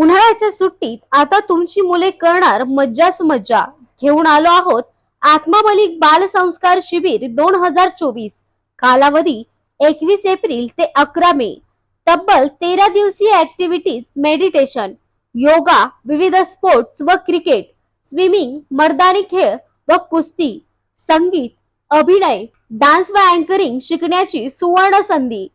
उन्हाळ्याच्या सुट्टीत आता तुमची मुले करणार मज्जाच मज्जा. घेऊन आलो आहोत आत्मा मलिक बाल संस्कार शिबिर दोन हजार चोवीस. कालावधी एकवीस एप्रिल ते अकरा मे. तब्बल तेरा दिवसीय ऍक्टिव्हिटीज मेडिटेशन योगा विविध स्पोर्ट्स व क्रिकेट स्विमिंग मर्दानी खेळ व कुस्ती संगीत अभिनय डान्स व अँकरिंग शिकण्याची सुवर्ण संधी.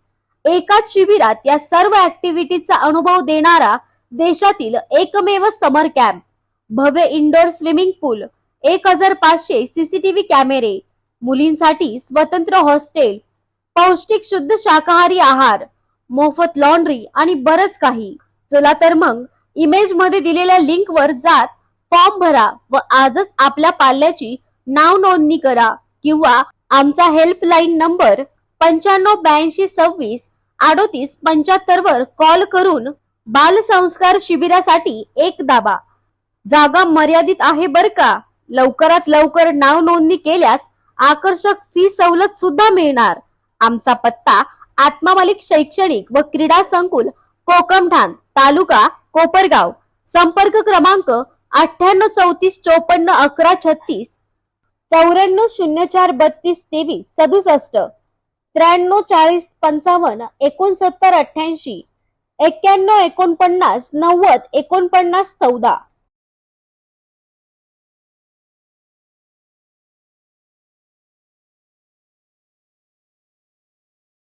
एकाच शिबिरात या सर्व ऍक्टिव्हिटीजचा अनुभव देणारा देशातील एकमेव समर कॅम्प भव्य इंडोर स्विमिंग पूल एक हजार पाचशे सीसीटीव्ही कॅमेरे मुलींसाठी स्वतंत्र हॉस्टेल पौष्टिक शुद्ध शाकाहारी आहार मोफत लॉन्ड्री आणि बरंच काही. चला तर मग इमेजमध्ये दिलेल्या लिंक वर जात फॉर्म भरा व आजच आपल्या पाल्याची नाव नोंदणी करा किंवा आमचा हेल्पलाईन नंबर पंच्याण्णव ब्याऐंशी सव्वीस अडोतीस पंच्याहत्तर वर कॉल करून बाल संस्कार शिबिरासाठी एक दाबा. जागा मर्यादित आहे बर का? लवकरात लवकर नाव नोंदणी केल्यास आकर्षक फी सवलत सुद्धा मिळणार. आमचा पत्ता आत्मा मालिक शैक्षणिक व क्रीडा संकुल कोकमठाण तालुका कोपरगाव. संपर्क क्रमांक अठ्ठ्याण्णव चौतीस चौपन्न अकरा छत्तीस. चौऱ्याण्णव शून्य चार बत्तीस तेवीस सदुसष्ट. त्र्याण्णव चाळीस पंचावन्न एकोणसत्तर अठ्ठ्याऐंशी. एक्क्याण्णव एकोणपन्नास नव्वद एकोणपन्नास चौदा.